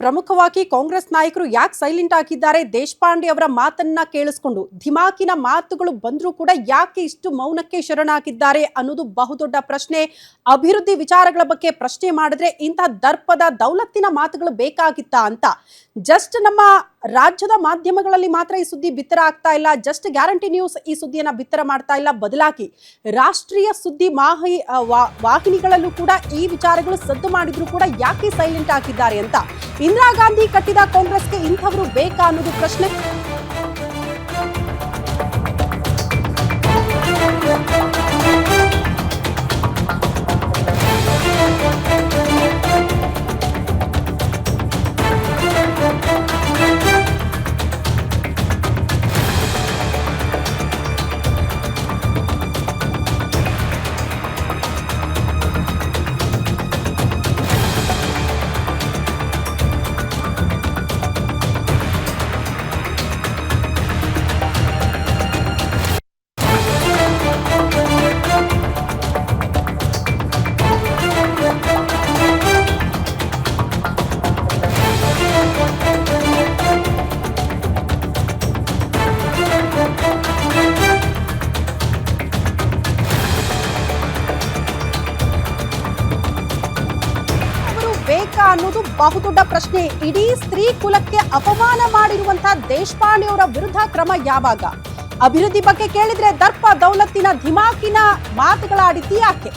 ಪ್ರಮುಖವಾಗಿ ಕಾಂಗ್ರೆಸ್ ನಾಯಕರು ಯಾಕೆ ಸೈಲೆಂಟ್ ಆಗಿದ್ದಾರೆ? ದೇಶಪಾಂಡೆ ಅವರ ಮಾತನ್ನ ಕೇಳಿಸ್ಕೊಂಡು ಧಿಮಾಕಿನ ಮಾತುಗಳು ಬಂದರೂ ಕೂಡ ಯಾಕೆ ಇಷ್ಟು ಮೌನಕ್ಕೆ ಶರಣಾಗಿದ್ದಾರೆ ಅನ್ನೋದು ಬಹುದೊಡ್ಡ ಪ್ರಶ್ನೆ. ಅಭಿವೃದ್ಧಿ ವಿಚಾರಗಳ ಬಗ್ಗೆ ಪ್ರಶ್ನೆ ಮಾಡಿದ್ರೆ ಇಂತಹ ದರ್ಪದ ದೌಲತ್ತಿನ ಮಾತುಗಳು ಬೇಕಾಗಿತ್ತಾ ಅಂತ. ಜಸ್ಟ್ ನಮ್ಮ ರಾಜ್ಯದ ಮಾಧ್ಯಮಗಳಲ್ಲಿ ಮಾತ್ರ ಈ ಸುದ್ದಿ ಬಿತ್ತರ ಆಗ್ತಾ ಇಲ್ಲ. ಜಸ್ಟ್ ಗ್ಯಾರಂಟಿ ನ್ಯೂಸ್ ಈ ಸುದ್ದಿಯನ್ನ ಬಿತ್ತರ ಮಾಡ್ತಾ ಇಲ್ಲ. ಬದಲಾಗಿ ರಾಷ್ಟ್ರೀಯ ಸುದ್ದಿ ಮಾಹಿ ವಾಹಿನಿಗಳಲ್ಲೂ ಕೂಡ ಈ ವಿಚಾರಗಳು ಸದ್ದು ಮಾಡಿದ್ರು ಕೂಡ ಯಾಕೆ ಸೈಲೆಂಟ್ ಆಗಿದ್ದಾರೆ ಅಂತ. ಇಂದಿರಾ ಗಾಂಧಿ ಕಟ್ಟಿದ ಕಾಂಗ್ರೆಸ್ಗೆ ಇಂಥವರು ಬೇಕಾ ಅನ್ನೋದು ಪ್ರಶ್ನೆ. ಬೇಕಾ ಅನ್ನೋದು ಬಹುದೊಡ್ಡ ಪ್ರಶ್ನೆ. ಇಡೀ ಸ್ತ್ರೀ ಕುಲಕ್ಕೆ ಅಪಮಾನ ಮಾಡಿರುವಂತಹ ದೇಶಪಾಂಡೆ ಅವರ ವಿರುದ್ಧ ಕ್ರಮ ಯಾವಾಗ? ಅಭಿವೃದ್ಧಿ ಬಗ್ಗೆ ಕೇಳಿದ್ರೆ ದರ್ಪ ದೌಲತ್ತಿನ ಧಿಮಾಕಿನ ಮಾತುಗಳಾಡಿದ್ದು ಯಾಕೆ?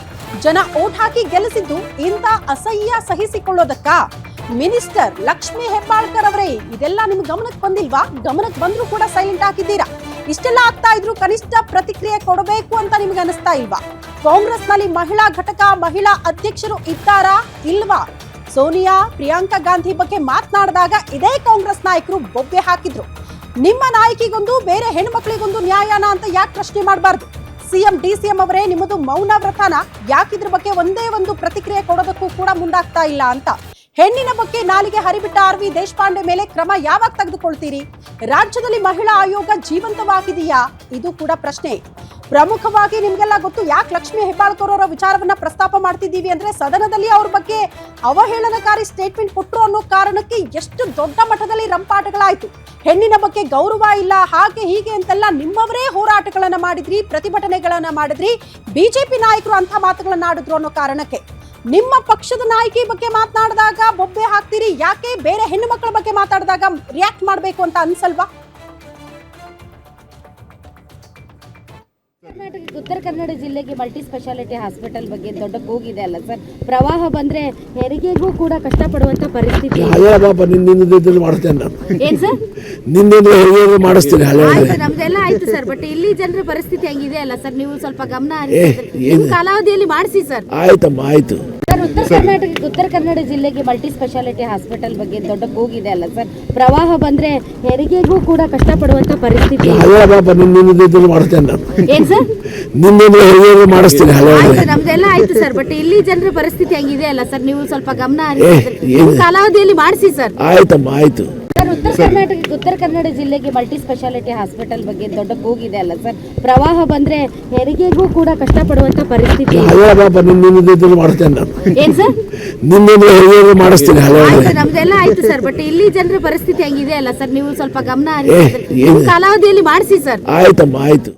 ಜನ ಓಟ್ ಹಾಕಿ ಗೆಲ್ಲಿಸಿದ್ದು ಇಂಥ ಅಸಹ್ಯ ಸಹಿಸಿಕೊಳ್ಳೋದಕ್ಕ? ಮಿನಿಸ್ಟರ್ ಲಕ್ಷ್ಮೀ ಹೆಬ್ಬಾಳ್ಕರ್ ಅವರೇ, ಇದೆಲ್ಲ ನಿಮ್ ಗಮನಕ್ಕೆ ಬಂದಿಲ್ವಾ? ಗಮನಕ್ಕೆ ಬಂದ್ರೂ ಕೂಡ ಸೈಲೆಂಟ್ ಹಾಕಿದ್ದೀರಾ ಇಷ್ಟೆಲ್ಲ ಆಗ್ತಾ ಇದ್ರು ಕನಿಷ್ಠ ಪ್ರತಿಕ್ರಿಯೆ ಕೊಡಬೇಕು ಅಂತ ನಿಮ್ಗೆ ಅನಿಸ್ತಾ ಇಲ್ವಾ? ಕಾಂಗ್ರೆಸ್ನಲ್ಲಿ ಮಹಿಳಾ ಘಟಕ ಮಹಿಳಾ ಅಧ್ಯಕ್ಷರು ಇದ್ದಾರಾ? ಇಲ್ವಾ? ಸೋನಿಯಾ, ಪ್ರಿಯಾಂಕಾ ಗಾಂಧಿ ಬಗ್ಗೆ ಮಾತನಾಡಿದಾಗ ಇದೇ ಕಾಂಗ್ರೆಸ್ ನಾಯಕರು ಬೊಬ್ಬೆ ಹಾಕಿದ್ರು. ನಿಮ್ಮ ನಾಯಕಿಗೊಂದು, ಬೇರೆ ಹೆಣ್ಮಕ್ಳಿಗೊಂದು ನ್ಯಾಯನ ಅಂತ ಯಾಕೆ ಪ್ರಶ್ನೆ ಮಾಡಬಾರ್ದು? ಸಿಎಂ, ಡಿಸಿಎಂ ಅವರೇ ನಿಮ್ಮದು ಮೌನ ವ್ರತನ. ಯಾಕಿದ್ರ ಬಗ್ಗೆ ಒಂದೇ ಒಂದು ಪ್ರತಿಕ್ರಿಯೆ ಕೊಡೋದಕ್ಕೂ ಕೂಡ ಮುಂದಾಗ್ತಾ ಇಲ್ಲ ಅಂತ. ಹೆಣ್ಣಿನ ಬಗ್ಗೆ ನಾಲಿಗೆ ಹರಿಬಿಟ್ಟ ಆರ್ ವಿ ದೇಶಪಾಂಡೆ ಮೇಲೆ ಕ್ರಮ ಯಾವಾಗ ತೆಗೆದುಕೊಳ್ತೀರಿ? ರಾಜ್ಯದಲ್ಲಿ ಮಹಿಳಾ ಆಯೋಗ ಜೀವಂತವಾಗಿದೆಯಾ? ಇದು ಕೂಡ ಪ್ರಶ್ನೆ. ಪ್ರಮುಖವಾಗಿ ನಿಮ್ಗೆಲ್ಲ ಗೊತ್ತು, ಯಾಕೆ ಲಕ್ಷ್ಮಿ ಹೆಬ್ಬಾಳ್ಕರ್ ಅವರ ವಿಚಾರವನ್ನ ಪ್ರಸ್ತಾಪ ಮಾಡ್ತಿದ್ದೀವಿ ಅಂದ್ರೆ ಸದನದಲ್ಲಿ ಅವ್ರ ಬಗ್ಗೆ ಅವಹೇಳನಕಾರಿ ಸ್ಟೇಟ್ಮೆಂಟ್ ಕೊಟ್ಟರು ಅನ್ನೋ ಕಾರಣಕ್ಕೆ ಎಷ್ಟು ದೊಡ್ಡ ಮಟ್ಟದಲ್ಲಿ ರಂಪಾಟಗಳಾಯ್ತು. ಹೆಣ್ಣಿನ ಬಗ್ಗೆ ಗೌರವ ಇಲ್ಲ, ಹಾಗೆ ಹೀಗೆ ಅಂತೆಲ್ಲ ನಿಮ್ಮವರೇ ಹೋರಾಟಗಳನ್ನ ಮಾಡಿದ್ರಿ, ಪ್ರತಿಭಟನೆಗಳನ್ನ ಮಾಡಿದ್ರಿ, ಬಿಜೆಪಿ ನಾಯಕರು ಅಂತ ಮಾತುಗಳನ್ನ ಆಡಿದ್ರು ಅನ್ನೋ ಕಾರಣಕ್ಕೆ. ನಿಮ್ಮ ಪಕ್ಷದ ನಾಯಕಿ ಬಗ್ಗೆ ಮಾತನಾಡಿದಾಗ ಬೊಬ್ಬೆ ಹಾಕ್ತೀರಿ, ಯಾಕೆ ಬೇರೆ ಹೆಣ್ಣು ಮಕ್ಕಳ ಬಗ್ಗೆ ಮಾತಾಡಿದಾಗ ರಿಯಾಕ್ಟ್ ಮಾಡಬೇಕು ಅಂತ ಅನ್ಸಲ್ವಾ? ಕರ್ನಾಟಕಕ್ಕೆ ಉತ್ತರ ಕನ್ನಡ ಜಿಲ್ಲೆಗೆ ಮಲ್ಟಿ ಸ್ಪೆಷಾಲಿಟಿ ಹಾಸ್ಪಿಟಲ್ ಬಗ್ಗೆ ದೊಡ್ಡ ಕೂಗಿದೆ ಅಲ್ಲ ಸರ್? ಪ್ರವಾಹ ಬಂದ್ರೆ ಹೆರಿಗೆಗೂ ಕೂಡ ಕಷ್ಟಪಡುವಂತ ಪರಿಸ್ಥಿತಿ ಹಳೆಯ ಬಾಬಾ ನಿನ್ನಿಂದ ಮಾಡ್ತೇನೆ ನಾನು. ಏನ್ ಸರ್? ನಿನ್ನಿಂದ ಹೆರಿಗೆ ಮಾಡಿಸ್ತೀನಿ ಹಳೆ ಆಯ್ತು ನಮ್ದೆಲ್ಲ ಆಯ್ತು ಸರ್ ಬಟ್ ಇಲ್ಲಿ ಜನರ ಪರಿಸ್ಥಿತಿ ಹಂಗಿದೆ ಅಲ್ಲ ಸರ್? ನೀವು ಸ್ವಲ್ಪ ಗಮನ ಹರಿಸಿ ಕಾಲಾವಧಿಯಲ್ಲಿ ಮಾಡಿಸಿ ಸರ್. ಆಯ್ತಮ್ಮ ಆಯ್ತು. ಉತ್ತರ ಕರ್ನಾಟಕಕ್ಕೆ ಉತ್ತರ ಕನ್ನಡ ಜಿಲ್ಲೆಗೆ ಮಲ್ಟಿ ಸ್ಪೆಷಾಲಿಟಿ ಹಾಸ್ಪಿಟಲ್ ಬಗ್ಗೆ ದೊಡ್ಡ ಕೂಗಿದೆ ಅಲ್ಲ ಸರ್? ಪ್ರವಾಹ ಬಂದ್ರೆ ಹೆರಿಗೆಗೂ ಕೂಡ ಕಷ್ಟಪಡುವಂತ ಪರಿಸ್ಥಿತಿ ಏನ್ ಸರ್? ಮಾಡಿಸ್ತೀನಿ ನಮ್ದೆಲ್ಲ ಆಯ್ತು ಸರ್ ಬಟ್ ಇಲ್ಲಿ ಜನರ ಪರಿಸ್ಥಿತಿ ಹಂಗಿದೆ ಅಲ್ಲ ಸರ್? ನೀವು ಸ್ವಲ್ಪ ಗಮನ ಹರಿಸಿ ಏ, ಸರ್. ಏನು? ಕಾಲಾವಧಿಯಲ್ಲಿ ಮಾಡಿಸಿ ಸರ್. ಆಯ್ತಮ್ಮ ಆಯ್ತು. ಉತ್ತರ ಕರ್ನಾಟಕ ಉತ್ತರ ಕನ್ನಡ ಜಿಲ್ಲೆಗೆ ಮಲ್ಟಿ ಸ್ಪೆಷಾಲಿಟಿ ಹಾಸ್ಪಿಟಲ್ ಬಗ್ಗೆ ದೊಡ್ಡ ಕೂಗಿದೆ ಅಲ್ಲ ಸರ್? ಪ್ರವಾಹ ಬಂದ್ರೆ ಹೆರಿಗೆಗೂ ಕೂಡ ಕಷ್ಟಪಡುವಂತ ಪರಿಸ್ಥಿತಿ ಏನ್ ಸರ್? ಮಾಡಿಸ್ತೀನಿ ನಮ್ದೆಲ್ಲ ಆಯ್ತು ಸರ್ ಬಟ್ ಇಲ್ಲಿ ಜನರ ಪರಿಸ್ಥಿತಿ ಹಂಗಿದೆ ಅಲ್ಲ ಸರ್? ನೀವು ಸ್ವಲ್ಪ ಗಮನ ಹರಿಸಿ ಕಾಲಾವಧಿಯಲ್ಲಿ ಮಾಡಿಸಿ ಸರ್. ಆಯ್ತಮ್ಮ ಆಯ್ತು.